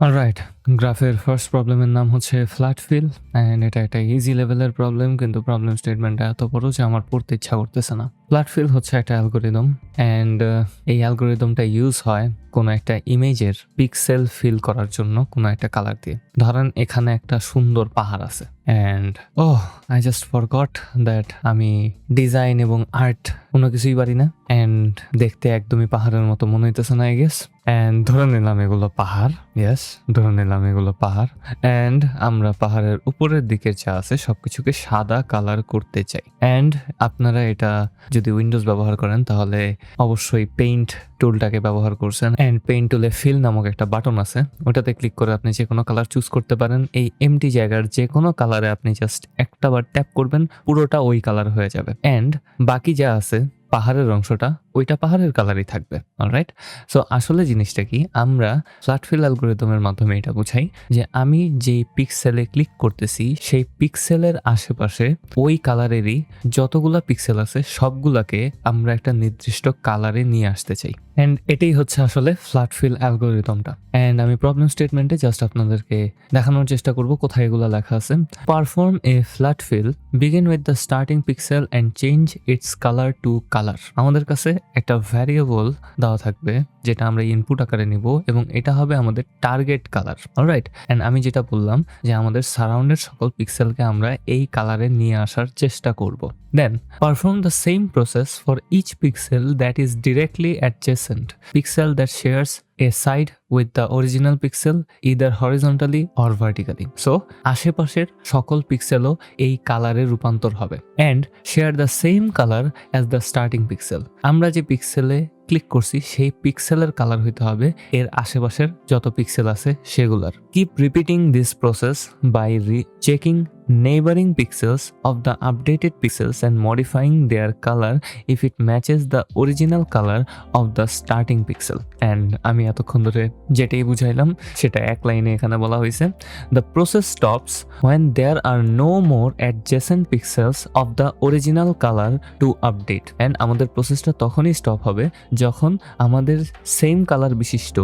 Alright গ্রাফের first প্রবলেমের নাম হচ্ছে ফ্ল্যাট ফিল অ্যান্ড এটা একটা ইজি লেভেলের প্রবলেম কিন্তু প্রবলেম স্টেটমেন্টটা এত বড় যে আমার পড়তে ইচ্ছা করতেছে না। ফ্ল্যাট ফিল হচ্ছে একটা অ্যালগোরিদম অ্যান্ড এই অ্যালগোরিদমটা ইউজ হয় কোনো একটা ইমেজের পিক্সেল ফিল করার জন্য কোনো একটা কালার দিয়ে। ধরেন এখানে একটা সুন্দর পাহাড় আছে and oh I just forgot that আমি ডিজাইন এবং আর্ট কোনো কিছুই পারি না অ্যান্ড দেখতে একদমই পাহাড়ের মতো মনে হইতেছে না আই গেস অ্যান্ড ধরে নিলাম এগুলো পাহাড় ইয়েস ধরে নিলাম এগুলো পাহাড়। অ্যান্ড আমরা পাহাড়ের উপরের দিকে যা আছে সবকিছুকে সাদা কালার করতে চাই। অ্যান্ড আপনারা এটা যদি উইন্ডোজ ব্যবহার করেন তাহলে অবশ্যই পেইন্ট টুলটাকে ব্যবহার করছেন। অ্যান্ড পেইন্ট টুলে ফিল নামক একটা বাটন আছে। ওটাতে ক্লিক করে আপনি যে কোনো কালার চুজ করতে পারেন। এই এমটি জায়গার যে কোনো কালারে আপনি জাস্ট একটা বার ট্যাপ করবেন, পুরোটা ওই কালার হয়ে যাবে। অ্যান্ড বাকি যা আছে পাহাড়ের অংশটা, ওইটা পাহাড়ের কালারই থাকবে অলরাইট সো আসলে জিনিসটা কি, আমরা ফ্ল্যাট ফিল অ্যালগোরিদমের মাধ্যমে এটা বুঝাই যে আমি যেই পিক্সেলে ক্লিক করতেছি, সেই পিক্সেলের আশেপাশে ওই কালারেরই যতগুলা পিক্সেল আছে, সবগুলাকে আমরা একটা নির্দিষ্ট কালারে নিয়ে আসতে চাই। অ্যান্ড এটাই হচ্ছে আসলে ফ্ল্যাট ফিল অ্যালগোরিদমটা অ্যান্ড আমি প্রবলেম স্টেটমেন্টে জাস্ট আপনাদেরকে দেখানোর চেষ্টা করব কোথায় এগুলো লেখা আছে। Perform a flat fill begin with the starting pixel and change its colour to colour. আমাদের কাছে একটা ভ্যারিয়েবল দেওয়া থাকবে, যেটা আমরা ইনপুট আকারে নিব এবং এটা হবে আমাদের টার্গেট কালার অলরাইট অ্যান্ড আমি যেটা বললাম যে আমাদের সারাউন্ডের সকল পিক্সেলকে আমরা এই কালারে নিয়ে আসার চেষ্টা করব। Then perform the same process for each pixel that is directly adjacent pixel that shares a side with the original pixel, either horizontally or vertically. So আশেপাশের সকল পিক্সেলও এই কালারে রূপান্তর হবে and share the same colour as the starting pixel আমরা যে পিক্সেলে click করছি, সেই পিক্সেলের কালার হইতে হবে এর আশেপাশের যত পিক্সেল আছে সেগুলার। Keep repeating this process by re checking neighboring pixels of the updated pixels and modifying their color if it matches the original color of the starting pixel and আমি এতক্ষণ ধরে যেটাই বুঝাইলাম সেটা এক লাইনে এখানে বলা হয়েছে the process stops when there are no more adjacent pixels of the original color to update and আমাদের প্রসেসটা তখনই স্টপ হবে যখন আমাদের সেম কালার বিশিষ্ট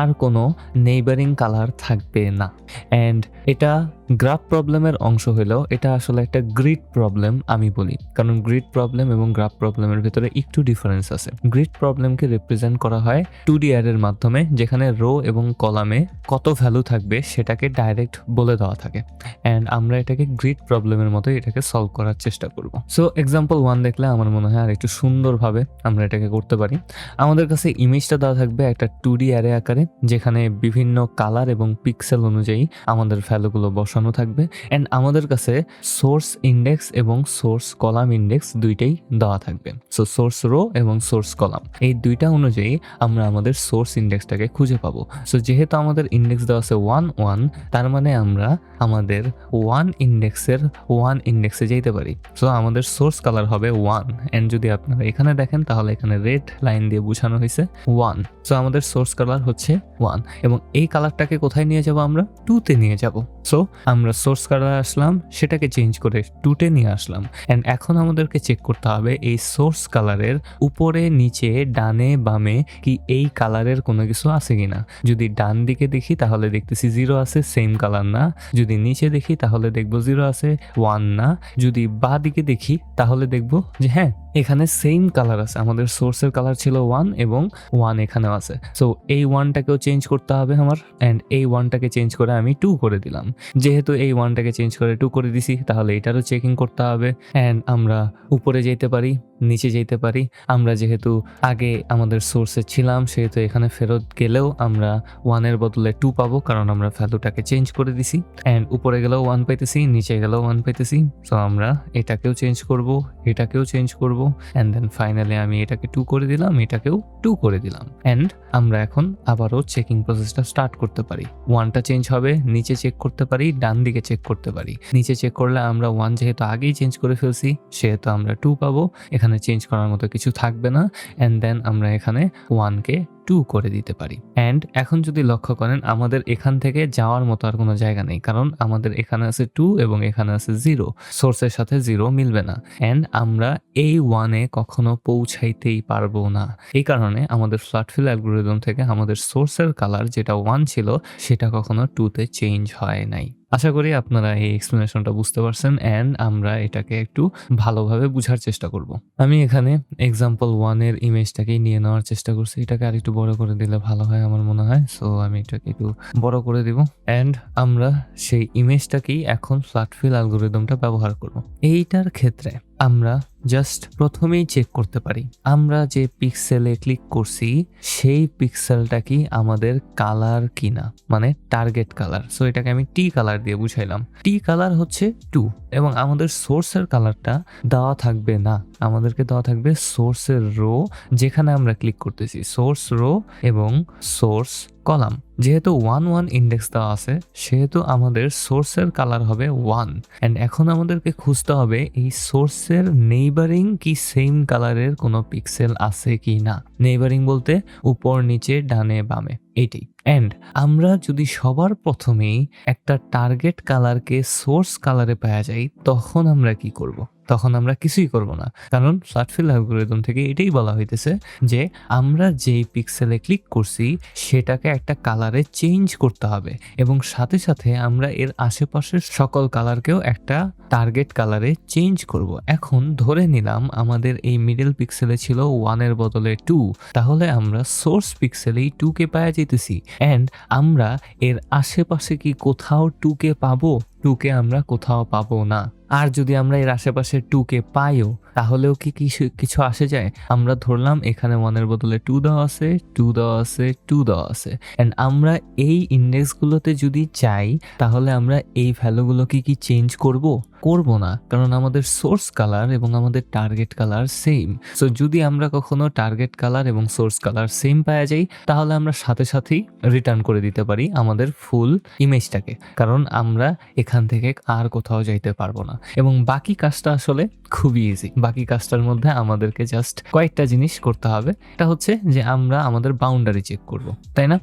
আর কোনো নেইবারিং কালার থাকবে না অ্যান্ড এটা গ্রাফ প্রবলেমের অংশ হলেও এটা আসলে একটা গ্রিড প্রবলেম আমি বলি। কারণ গ্রিড প্রবলেম এবং গ্রাফ প্রবলেমের ভিতরে একটু ডিফারেন্স আছে। গ্রিড প্রবলেমকে রিপ্রেজেন্ট করা হয় টু ডি এর মাধ্যমে, যেখানে রো এবং কলামে কত ভ্যালু থাকবে সেটাকে ডাইরেক্ট বলে দেওয়া থাকে। অ্যান্ড আমরা এটাকে গ্রিড প্রবলেমের মতো এটাকে সলভ করার চেষ্টা করব। সো এক্সাম্পল ওয়ান দেখলে আমার মনে হয় আর একটু সুন্দরভাবে আমরা এটাকে করতে পারি। আমাদের কাছে ইমেজটা দেওয়া থাকবে একটা টু ডি আকারে, যেখানে বিভিন্ন কালার এবং পিক্সেল অনুযায়ী আমাদের ভ্যালুগুলো বসানো থাকবে। অ্যান্ড আমাদের কাছে সোর্স ইন্ডেক্স এবং সোর্স কলাম ইন্ডেক্স দুইটাই দেওয়া থাকবে। সো সোর্স রো এবং সোর্স কলাম এই দুইটা অনুযায়ী আমরা আমাদের সোর্স ইন্ডেক্সটাকে খুঁজে পাবো। সো যেহেতু আমাদের ইন্ডেক্স দেওয়া আছে ওয়ান ওয়ান তার মানে আমরা আমাদের ওয়ান ইন্ডেক্সের ওয়ান ইন্ডেক্সে যেতে পারি। সো আমাদের সোর্স কালার হবে ওয়ান অ্যান্ড যদি আপনারা এখানে দেখেন, তাহলে এখানে রেড লাইন দিয়ে বোঝানো হয়েছে ওয়ান সো আমাদের সোর্স কালার হচ্ছে ওয়ান এবং এই কালারটাকে কোথায় নিয়ে যাব আমরা? টুতে নিয়ে যাব। সো আমরা সোর্স কালার আসলাম, সেটাকে চেঞ্জ করে টুটে নিয়ে আসলাম। অ্যান্ড এখন আমাদেরকে চেক করতে হবে এই সোর্স কালারের উপরে, নিচে, ডানে, বামে কি এই কালারের কোনো কিছু আছে কিনা। যদি ডান দিকে দেখি তাহলে দেখতেছি জিরো আছে সেম কালার না। যদি নিচে দেখি তাহলে দেখব জিরো আছে ওয়ান না। যদি বা দিকে দেখি তাহলে দেখব যে হ্যাঁ এখানে সেম কালার আছে। আমাদের সোর্সের কালার ছিল ওয়ান এবং ওয়ান এখানেও আছে। সো এই ওয়ানটাকেও চেঞ্জ করতে হবে আমার অ্যান্ড এই ওয়ানটাকে চেঞ্জ করে আমি টু করে দিলাম। যেহেতু এই ওয়ানটাকে চেঞ্জ করে টু করে দিছি, তাহলে এটারও চেকিং করতে হবে। অ্যান্ড আমরা উপরে যেতে পারি, নিচে যেতে পারি। আমরা যেহেতু আগে আমাদের সোর্সে ছিলাম, সেহেতু এখানে ফেরত গেলেও আমরা ওয়ানের বদলে টু পাবো, কারণ আমরা ভ্যালুটাকে চেঞ্জ করে দিছি। অ্যান্ড উপরে গেলেও ওয়ান পাইতেছি, নিচে গেলেও ওয়ান পাইতেছি। সো আমরা এটাকেও চেঞ্জ করব, এটাকেও চেঞ্জ করব। অ্যান্ড দেন ফাইনালি আমি এটাকে টু করে দিলাম, এটাকেও টু করে দিলাম। অ্যান্ড আমরা এখন আবারও চেকিং প্রসেসটা স্টার্ট করতে পারি। ওয়ানটা চেঞ্জ হবে, নিচে চেক করতে পারি, ডান দিকে চেক করতে পারি। নিচে চেক করলে আমরা ওয়ান যেহেতু আগেই চেঞ্জ করে ফেলছি, সেহেতু আমরা টু পাবো। এখানে চেঞ্জ করার মতো কিছু থাকবে না। অ্যান্ড দেন আমরা এখানে ওয়ানকে টু করে দিতে পারি। অ্যান্ড এখন যদি লক্ষ্য করেন, আমাদের এখান থেকে যাওয়ার মতো আর কোনো জায়গা নেই, কারণ আমাদের এখানে আছে টু এবং এখানে আছে জিরো। সোর্সের সাথে জিরো মিলবে না। অ্যান্ড আমরা এই ওয়ানে কখনো পৌঁছাইতেই পারব না। এই কারণে আমাদের ফ্ল্যাটফিল অ্যালগোরিদম থেকে আমাদের সোর্সের কালার যেটা ওয়ান ছিল, সেটা কখনো টুতে চেঞ্জ হয় নাই। আশা করি আপনারা এই এক্সপ্লেনেশনটা বুঝতে পারছেন অ্যান্ড আমরা এটাকে একটু ভালোভাবে বুঝার চেষ্টা করব। আমি এখানে এক্সাম্পল ওয়ানের ইমেজটাকেই নিয়ে নেওয়ার চেষ্টা করছি। এটাকে আর একটু বড় করে দিলে ভালো হয় আমার মনে হয়। সো আমি এটাকে একটু বড় করে দিব। অ্যান্ড আমরা সেই ইমেজটাকেই এখন ফ্ল্যাটফিল অ্যালগোরিদমটা ব্যবহার করব। এইটার ক্ষেত্রে আমরা জাস্ট প্রথমেই চেক করতে পারি। আমরা যে পিক্সেলে ক্লিক করছি, সেই পিক্সেলটা কি আমাদের কালার কিনা? মানে টার্গেট কালার সো এটাকে আমি টি কালার দিয়ে বুঝাইলাম। টি কালার হচ্ছে টু এবং আমাদের সোর্সের কালারটা দেওয়া থাকবে না। আমাদেরকে দেওয়া থাকবে সোর্সের রো, যেখানে আমরা ক্লিক করতেছি। সোর্স রো এবং সোর্স কলাম। যেহেতু ওয়ান ওয়ান ইন্ডেক্স দেওয়া আছে, সেহেতু আমাদের সোর্সের কালার হবে ওয়ান। অ্যান্ড এখন আমাদেরকে খুঁজতে হবে, এই সোর্সের নেইবারিং কি সেম কালারের কোনো পিক্সেল আছে কি না নেইবারিং বলতে উপর, নিচে, ডানে, বামে। এইটাই অ্যান্ড আমরা যদি সবার প্রথমেই একটা টার্গেট কালারকে সোর্স কালারে পাওয়া যাই তখন আমরা কি করব। তখন আমরা কিছুই করব না। কারণ ফ্ল্যাটফিল অ্যালগোরিদম থেকে এটাই বলা হইতেছে যে, আমরা যেই পিক্সেলে ক্লিক করছি, সেটাকে একটা কালারে চেঞ্জ করতে হবে এবং সাথে সাথে আমরা এর আশেপাশের সকল কালারকেও একটা টার্গেট কালারে চেঞ্জ করব। এখন ধরে নিলাম আমাদের এই মিডল পিক্সেলে ছিল ওয়ানের বদলে টু তাহলে আমরা সোর্স পিক্সেলেই টুকে পাওয়া যেতেছি অ্যান্ড আমরা এর আশেপাশে কি কোথাও টুকে পাবো? টুকে আমরা কোথাও পাবো না। আর যদি আমরা এর আশেপাশে টুকে পাইও, তাহলেও কি কিছু কিছু আসে যায়? আমরা ধরলাম এখানে ওয়ানের বদলে টু দেওয়া আছে টু দেওয়া আছে টু দেওয়া আছে। অ্যান্ড আমরা এই ইন্ডেক্সগুলোতে যদি চাই তাহলে আমরা এই ভ্যালুগুলো কি কি চেঞ্জ করব? করব না, কারণ আমাদের সোর্স কালার এবং আমাদের টার্গেট কালার সেম সো যদি আমরা কখনো টার্গেট কালার এবং সোর্স কালার সেম পাওয়া যাই তাহলে আমরা সাথে সাথেই রিটার্ন করে দিতে পারি আমাদের ফুল ইমেজটাকে কারণ আমরা এখান থেকে আর কোথাও যাইতে পারব না। এবং বাকি কাজটা আসলে খুবই ইজি বাকি কাজটার মধ্যে আমাদেরকে জাস্ট কয়েকটা জিনিস করতে হবে। এটা হচ্ছে যে আমরা আমাদের বাউন্ডারি চেক করব। তাই না?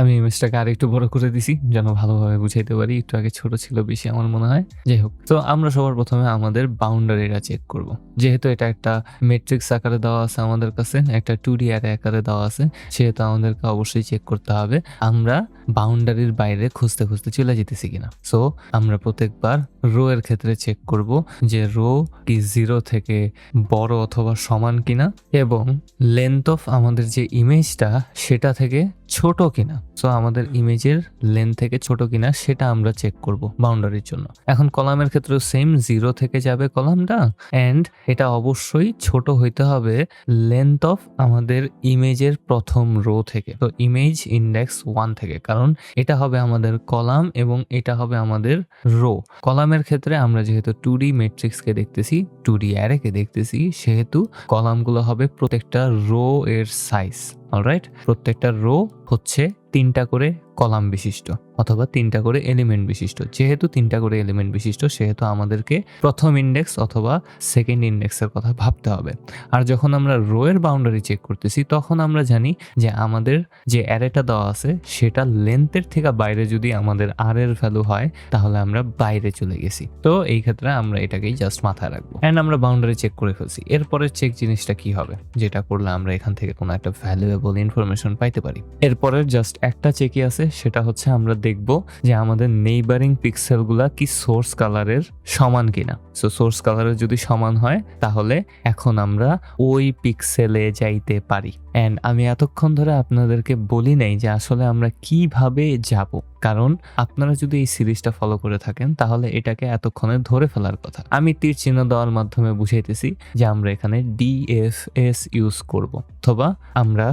আমি ইমেজটাকে আর একটু বড় করে দিছি, যেন ভালোভাবে বুঝাইতে পারি। একটু আগে ছোট ছিল বেশি আমার মনে হয়। যাই হোক, তো আমরা সবার প্রথমে আমাদের বাউন্ডারিটা চেক করব। যেহেতু এটা একটা মেট্রিক্স আকারে দেওয়া আছে আমাদের কাছে, একটা টু ডি আকারে দেওয়া আছে, সেহেতু আমাদেরকে অবশ্যই চেক করতে হবে, আমরা বাউন্ডারির বাইরে খুঁজতে খুঁজতে চলে যেতেছি কিনা। সো আমরা প্রত্যেকবার রো এর ক্ষেত্রে চেক করব যে রো কি জিরো থেকে বড় অথবা সমান কিনা, এবং লেন্থ অফ আমাদের যে ইমেজটা সেটা থেকে ছোট কিনা। সো আমাদের ইমেজের লেন্থ থেকে ছোট কিনা সেটা আমরা চেক করব বাউন্ডারির জন্য। এখন কলামের ক্ষেত্রেও সেম জিরো থেকে যাবে কলামটা অ্যান্ড এটা অবশ্যই ছোট হইতে হবে লেন্থ অফ আমাদের ইমেজের প্রথম রো থেকে। তো ইমেজ ইন্ডেক্স ওয়ান থেকে কারণ এটা হবে আমাদের কলাম এবং এটা হবে আমাদের রো কলামের ক্ষেত্রে আমরা যেহেতু টু ডি মেট্রিক্সকে দেখতেছি টু ডি অ্যারেকে দেখতেছি সেহেতু কলামগুলো হবে প্রত্যেকটা রো এর সাইজ অলরাইট প্রত্যেকটা রো হচ্ছে তিনটা করে কলাম বিশিষ্ট। অথবা তিনটা করে এলিমেন্ট বিশিষ্ট। যেহেতু তিনটা করে এলিমেন্ট বিশিষ্ট, সেহেতু আমাদেরকে প্রথম ইন্ডেক্স অথবা সেকেন্ড ইন্ডেক্সের কথা ভাবতে হবে। আর যখন আমরা রো এর বাউন্ডারি চেক করতেছি, তখন আমরা জানি যে আমাদের যে অ্যারেটা দেওয়া আছে, সেটা লেন্থের থেকে বাইরে যদি আমাদের আর এর ভ্যালু হয়, তাহলে আমরা বাইরে চলে গেছি। তো এই ক্ষেত্রে আমরা এটাকেই জাস্ট মাথায় রাখব। অ্যান্ড আমরা বাউন্ডারি চেক করে ফেলছি। এরপরের চেক জিনিসটা কি হবে? যেটা করলে আমরা এখান থেকে কোনো একটা ভ্যালুয়েবল ইনফরমেশন পাইতে পারি। এরপরের জাস্ট একটা চেকই আছে, সেটা হচ্ছে আমরা দেখব যে আমাদের নেইবারিং পিক্সেলগুলা কি সোর্স কালারের সমান কিনা। সো সোর্স কালারের যদি সমান হয়, তাহলে এখন আমরা ওই পিক্সেলে যাইতে পারি। অ্যান্ড আমি এতক্ষণ ধরে আপনাদেরকে বলি নাই যে আসলে আমরা কীভাবে যাব। কারণ আপনারা যদি এই সিরিজটা ফলো করে থাকেন, তাহলে এটাকে এতক্ষণে ধরে ফেলার কথা। আমি তীর চিহ্ন দেওয়ার মাধ্যমে বুঝাইতেছি যে আমরা এখানে ডিএফএস ইউজ করব। অথবা আমরা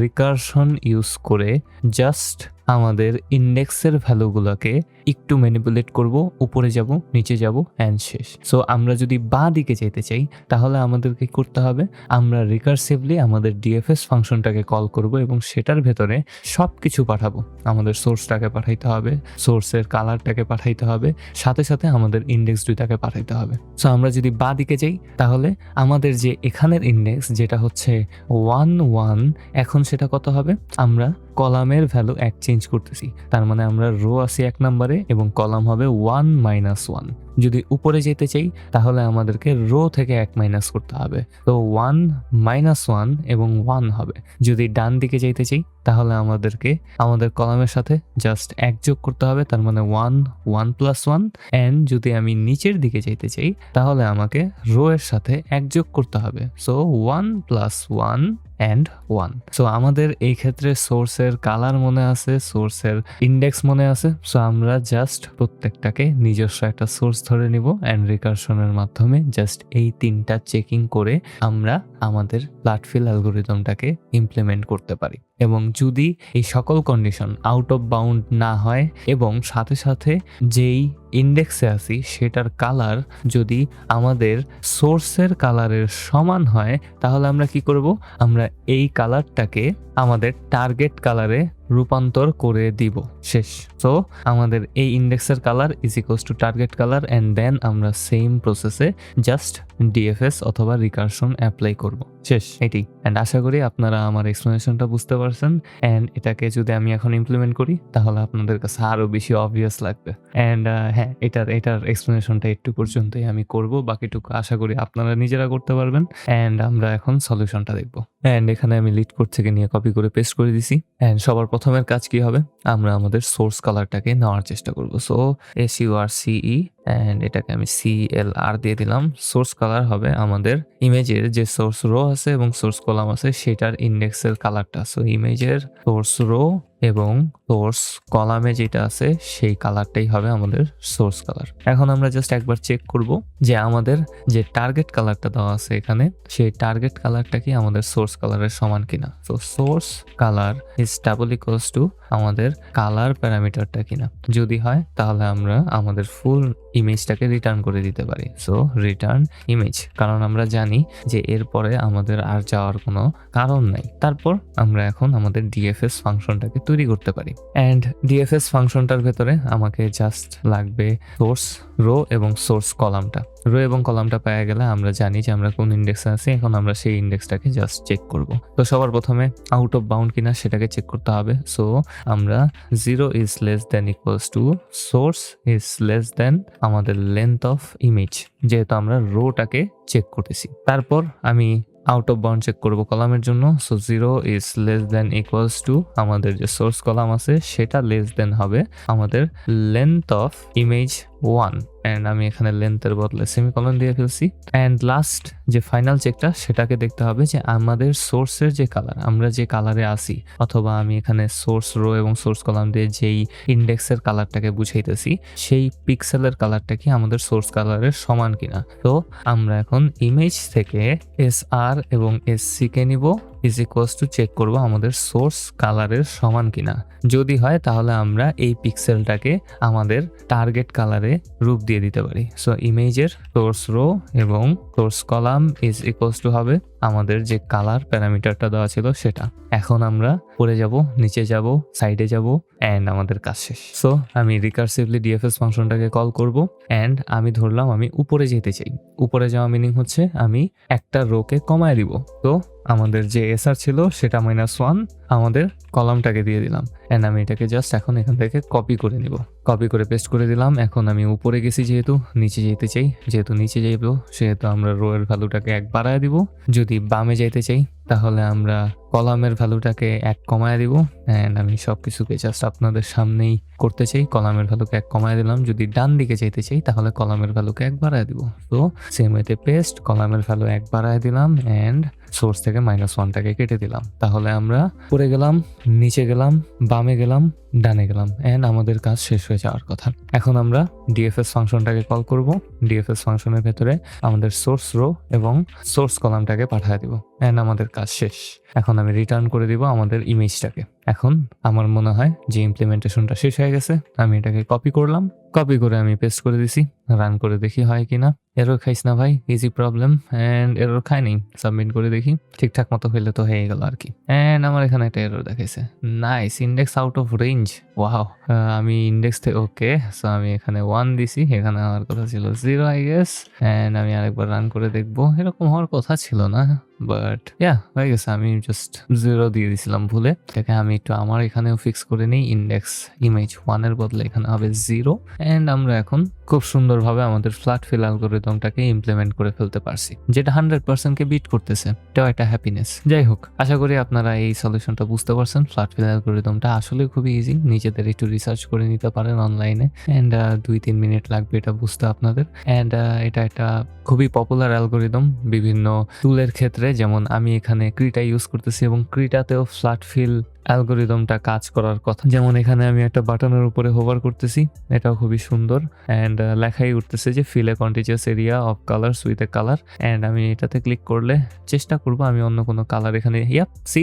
রিকারশন ইউজ করে জাস্ট আমাদের ইন্ডেক্সের ভ্যালুগুলোকে একটু ম্যানিপুলেট করব, উপরে যাব, নিচে যাব অ্যান্ড শেষ। সো আমরা যদি বাঁ দিকে যেতে চাই, তাহলে আমাদেরকে করতে হবে, আমরা রিকার্সিভলি আমাদের ডিএফএস ফাংশনটাকে কল করব এবং সেটার ভেতরে সব কিছু পাঠাবো। আমাদের সোর্সটাকে পাঠাইতে হবে সোর্সের কালারটাকে পাঠাইতে হবে, সাথে সাথে আমাদের ইন্ডেক্স দুইটাকে পাঠাইতে হবে। সো আমরা যদি বাঁ দিকে যাই, তাহলে আমাদের যে এখানের ইন্ডেক্স যেটা হচ্ছে ওয়ান ওয়ান এখন সেটা কত হবে? আমরা কলামের ভ্যালু এক চেঞ্জ করতেছি। তার মানে আমরা রো আসি এক নম্বরে এবং কলাম হবে ওয়ান মাইনাস ওয়ান যদি উপরে যেতে চাই, তাহলে আমাদেরকে রো থেকে এক মাইনাস করতে হবে। তো ওয়ান মাইনাস ওয়ান এবং ওয়ান হবে। যদি ডান দিকে যাইতে চাই, তাহলে আমাদেরকে, আমাদের কলামের সাথে জাস্ট এক যোগ করতে হবে, তার মানে one one plus one and যদি আমি নিচের দিকে যাইতে চাই, তাহলে আমাকে রো এর সাথে এক যোগ করতে হবে। So one plus one and one so আমাদের এই ক্ষেত্রে সোর্সের কালার মনে আছে সোর্সের ইন্ডেক্স মনে আছে। সো আমরা জাস্ট প্রত্যেকটাকে নিজস্ব একটা সোর্স ধরে নিব অ্যান্ড রিকার্শনের মাধ্যমে জাস্ট এই তিনটা চেকিং করে আমরা আমাদের প্লাটফিল অ্যালগোরিদমটাকে ইমপ্লিমেন্ট করতে পারি। এবং যদি এই সকল কন্ডিশন আউট অফ বাউন্ড না হয় এবং সাথে সাথে যেই ইন্ডেক্সে আছি, সেটার কালার যদি আমাদের সোর্সের কালারের সমান হয়, তাহলে আমরা কি করব? আমরা এই কালারটাকে আমাদের টার্গেট কালারে রূপান্তর করে দিব। শেষ। সো আমাদের এই ইন্ডেক্সের colour is equals to target colour and then আমরা সেম প্রসেসে জাস্ট ডিএফএস অথবা রিকারশন অ্যাপ্লাই করব। শেষ। এটি। অ্যান্ড আশা করি আপনারা আমার এক্সপ্লেনেশনটা বুঝতে পারছেন। অ্যান্ড এটাকে যদি আমি এখন ইমপ্লিমেন্ট করি, তাহলে আপনাদের কাছে আরও বেশি অবভিয়াস লাগবে। অ্যান্ড হ্যাঁ এটার এটার এক্সপ্লেনেশনটা একটু পর্যন্তই আমি করব। বাকিটুকু আশা করি আপনারা নিজেরা করতে পারবেন। অ্যান্ড আমরা এখন সলিউশনটা দেখব। অ্যান্ড এখানে আমি লিড কোড থেকে নিয়ে কপি করে পেস্ট করে দিছি। অ্যান্ড সবার প্রথমের কাজ কি হবে? আমরা আমাদের সোর্স কালারটাকে নেওয়ার চেষ্টা করব। সো এস ইউ আর সিই অ্যান্ড এটাকে আমি সি এল আর দিয়ে দিলাম। সোর্স কালার হবে আমাদের ইমেজের যে সোর্স রো আছে এবং সোর্স কলাম আছে, সেটার ইন্ডেক্সের কালারটা সো ইমেজের সোর্স রো এবং সোর্স কলামে যেটা আছে, সেই কালারটাই হবে আমাদের সোর্স কালার এখন আমরা জাস্ট একবার চেক করব যে আমাদের যে টার্গেট কালারটা দেওয়া আছে এখানে, সেই টার্গেট কালারটা কি আমাদের সোর্স কালারের সমান কিনা? তো source colour is double equals to আমাদের কালার প্যারামিটারটা কিনা? যদি হয়, তাহলে আমরা আমাদের ফুল ইমেজটাকে রিটার্ন করে দিতে পারি। সো রিটার্ন ইমেজ কারণ আমরা জানি যে এরপরে আমাদের আর যাওয়ার কোনো কারণ নাই। তারপর আমরা এখন আমাদের ডিএফএস ফাংশনটাকে তৈরি করতে পারি। অ্যান্ড ডিএফএস ফাংশনটার ভেতরে আমাকে জাস্ট লাগবে সোর্স রো এবং সোর্স কলামটা। রো এবং কলামটা পাওয়া গেলে আমরা জানি যে আমরা কোন ইন্ডেক্সে আছি, এখন আমরা সেই ইন্ডেক্সটাকে জাস্ট চেক করব। তো সবার প্রথমে আউট অফ বাউন্ড কিনা সেটাকে চেক করতে হবে। সো আমরা zero is less than equals to source is less than আমাদের লেন্থ অফ ইমেজ যেহেতু আমরা রোটাকে চেক করতেছি। তারপর আমি আউট অফ বাউন্ড চেক করব কলামের জন্য। So zero is less than equals to আমাদের যে সোর্স কলাম আছে, সেটা লেস দেন হবে। আমাদের length of image one and আমি এখানে লেন্থের বদলে সেমিকলন দিয়ে ফেলছি। অ্যান্ড লাস্ট যে ফাইনাল চেকটা সেটাকে দেখতে হবে যে আমাদের সোর্সের যে কালার আমরা যে কালারে আসি অথবা আমি এখানে সোর্স রো এবং সোর্স কলাম দিয়ে যেই ইন্ডেক্সের কালারটাকে বুঝাইতেছি, সেই পিক্সেলের কালারটা কি আমাদের সোর্স কালারের সমান কিনা? তো আমরা এখন ইমেজ থেকে এস আর এবং এস সি কে নিব ইজ ইকুয়ালস টু চেক করব আমাদের সোর্স কালারের সমান কিনা। যদি হয়, তাহলে আমরা এই পিক্সেলটাকে আমাদের টার্গেট কালারে রূপ দিয়ে দিতে পারি। সো ইমেজের সোর্স রো এবং source column is equals to হবে আমাদের যে কালার প্যারামিটারটা দেওয়া ছিল সেটা। এখন আমরা পরে যাব, নিচে যাব সাইডে যাব অ্যান্ড আমাদের কাজ শেষ। সো আমি রিকার্সিভলি ডিএফএস ফাংশনটাকে কল করব অ্যান্ড আমি ধরলাম আমি উপরে যেতে চাই। উপরে যাওয়া মিনিং হচ্ছে আমি একটা রোকে কমায় দিব। তো আমাদের যে এসআর ছিল সেটা মাইনাস ওয়ান আমাদের কলামটাকে দিয়ে দিলাম। অ্যান্ড আমি এটাকে জাস্ট এখন এখান থেকে কপি করে নিব। কপি করে পেস্ট করে দিলাম। এখন আমি উপরে গেছি যেহেতু, নিচে যেতে চাই। যেহেতু নিচে যাইব, সেহেতু আমরা রো এর ভ্যালুটাকে এক বাড়ায় দিব। যদি বামে যাইতে চাই, তাহলে আমরা কলামের ভ্যালুটাকে এক কমায় দিব। অ্যান্ড আমি সব কিছুকে জাস্ট আপনাদের সামনেই করতে চাই। কলামের ভ্যালুকে এক কমায় দিলাম। যদি ডান দিকে যেতে চাই, তাহলে কলামের ভ্যালুকে এক বাড়ায় দিব। তো সেম ওয়েতে পেস্ট কলামের ভ্যালু এক বাড়ায় দিলাম। অ্যান্ড সোর্স থেকে মাইনাস ওয়ানটাকে কেটে দিলাম। তাহলে আমরা পরে গেলাম, নিচে গেলাম, বামে গেলাম, ডানে গেলাম অ্যান্ড আমাদের কাজ শেষ হয়ে যাওয়ার কথা। এখন আমরা ডিএফএস ফাংশনটাকে কল করব। ডিএফএস ফাংশনের ভেতরে আমাদের সোর্স রো এবং সোর্স কলামটাকে পাঠিয়ে দিব। অ্যান্ড আমাদের কাজ শেষ। এখন আমি রিটার্ন করে দিব আমাদের ইমেজটাকে এখন আমার মনে হয় যে ইমপ্লিমেন্টেশনটা শেষ হয়ে গেছে। আমি এটাকে কপি করলাম। কপি করে আমি পেস্ট করে দিছি। রান করে দেখি হয় কিনা। এরর খাইস না ভাই ইজি প্রবলেম অ্যান্ড এরর খাই সাবমিট করে দেখি। ঠিকঠাক মতো হইলে তো হয়ে গেল আর কি। অ্যান্ড আমার এখানে একটা এরর দেখাইছে। Nice index out of range wow আমি ইন্ডেক্স থেকে ওকে সো আমি এখানে ওয়ান দিছি এখানে আমার কথা ছিল জিরো আই গেস অ্যান্ড আমি আরেকবার রান করে দেখব। এরকম হওয়ার কথা ছিল না। বাট ইয়া হয়ে গেছে আমি জাস্ট জিরো দিয়ে দিছিলাম ভুলে। এটাকে আমি একটু আমার এখানেও ফিক্স করে নিই। ইন্ডেক্স ইমেজ ওয়ানের বদলে এখানে হবে জিরো অ্যান্ড আমরা এখন খুব সুন্দরভাবে আমাদের ফ্ল্যাট ফিল অ্যালগোরিদমটাকে ইমপ্লিমেন্ট করে ফেলতে পারছি। যেটা হান্ড্রেড পার্সেন্টকে বিট করতেছে। এটাও একটা হ্যাপিনেস যাই হোক, আশা করি আপনারা এই সলিউশনটা বুঝতে পারছেন। ফ্ল্যাট ফিল অ্যালগোরিদমটা আসলে খুবই ইজি নিজেদের একটু রিসার্চ করে নিতে পারেন অনলাইনে অ্যান্ড দুই তিন মিনিট লাগবে এটা বুঝতে আপনাদের। অ্যান্ড এটা একটা খুবই পপুলার অ্যালগোরিদম বিভিন্ন টুলের ক্ষেত্রে যেমন আমি এখানে ক্রিটা ইউজ করতেছি এবং ক্রিটাতেও ফ্ল্যাট ফিল অ্যালগোরিদমটা কাজ করার কথা। যেমন এখানে আমি একটা বাটনের উপরে হোভার করতেছি, এটাও খুবই সুন্দর। অ্যান্ড লেখাই উঠতেছে যে fill a contiguous area of colours with a colour and আমি এটাতে ক্লিক করলে চেষ্টা করব আমি অন্য কোনো কালার এখানে ইয়াপ সি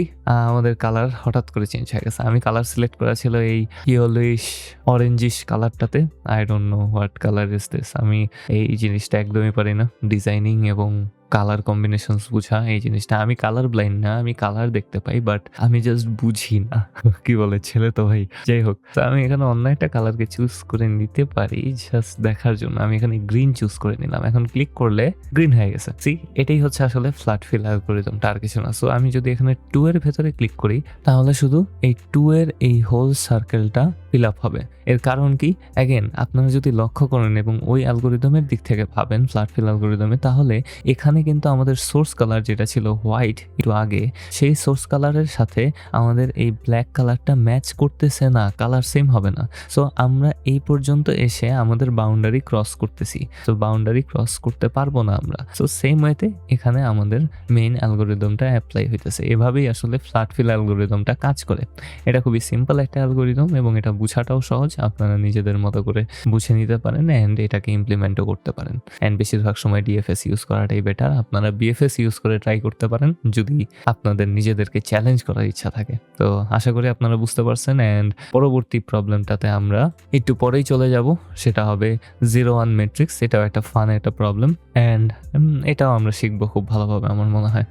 আমাদের কালার হঠাৎ করে চেঞ্জ হয়ে গেছে। আমি কালার সিলেক্ট করা ছিল এই yellowish orangish কালারটাতে I don't know what colour is this আমি এই জিনিসটা একদমই পারি না। ডিজাইনিং এবং কালার কম্বিনেশনস বুঝা এই জিনিসটা। আমি কালার ব্লাইন্ড না, আমি কালার দেখতে পাই বাট আমি জাস্ট বুঝি না কি বলে, ছেলে তো ভাই। যাই হোক আমি এখানে অন্য একটা কালারকে চুজ করে নিতে পারি জাস্ট দেখার জন্য। আমি এখানে গ্রিন চুজ করে নিলাম। এখন ক্লিক করলে গ্রিন হয়ে গেছে। সি এটাই হচ্ছে আসলে ফ্ল্যাট ফিল অ্যালগোরিদমটা আর কিছু না সো আমি যদি এখানে টু এর ভেতরে ক্লিক করি, তাহলে শুধু এই টু এর এই হোল সার্কেলটা ফিল আপ হবে। এর কারণ কি? অ্যাগেন আপনারা যদি লক্ষ্য করেন এবং ওই অ্যালগোরিদমের দিক থেকে ভাবেন ফ্ল্যাট ফিল অ্যালগোরিদমে তাহলে এখানে কিন্তু আমাদের সোর্স কালার যেটা ছিল হোয়াইট একটু আগে, সেই সোর্স কালারের সাথে আমাদের এই ব্ল্যাক কালারটা ম্যাচ করতেছে না কালার সেম হবে না। সো আমরা এই পর্যন্ত এসে আমাদের বাউন্ডারি ক্রস করতেছি। তো বাউন্ডারি ক্রস করতে পারব না আমরা। সো সেম ওয়েতে এখানে আমাদের মেইন অ্যালগোরিদমটা অ্যাপ্লাই হইতেছে। এভাবেই আসলে ফ্ল্যাট ফিল অ্যালগোরিদমটা কাজ করে। এটা খুবই সিম্পল একটা অ্যালগোরিদম এবং এটা বুঝাটাও সহজ। আপনারা নিজেদের মতো করে বুঝে নিতে পারেন অ্যান্ড এটাকে ইমপ্লিমেন্টও করতে পারেন। অ্যান্ড বেশিরভাগ সময় ডিএফএস ইউজ করাটাই বেটার আপনারা বিএফএস ইউজ করে ট্রাই করতে পারেন। যদি আপনাদের নিজেদেরকে চ্যালেঞ্জ করার ইচ্ছা থাকে। তো আশা করি আপনারা বুঝতে পারছেন। অ্যান্ড পরবর্তী প্রবলেমটাতে আমরা একটু পরেই চলে যাব। সেটা হবে জিরো ওয়ান মেট্রিক্স এটাও একটা ফান একটা প্রবলেম অ্যান্ড এটাও আমরা শিখব খুব ভালোভাবে, আমার মনে হয়।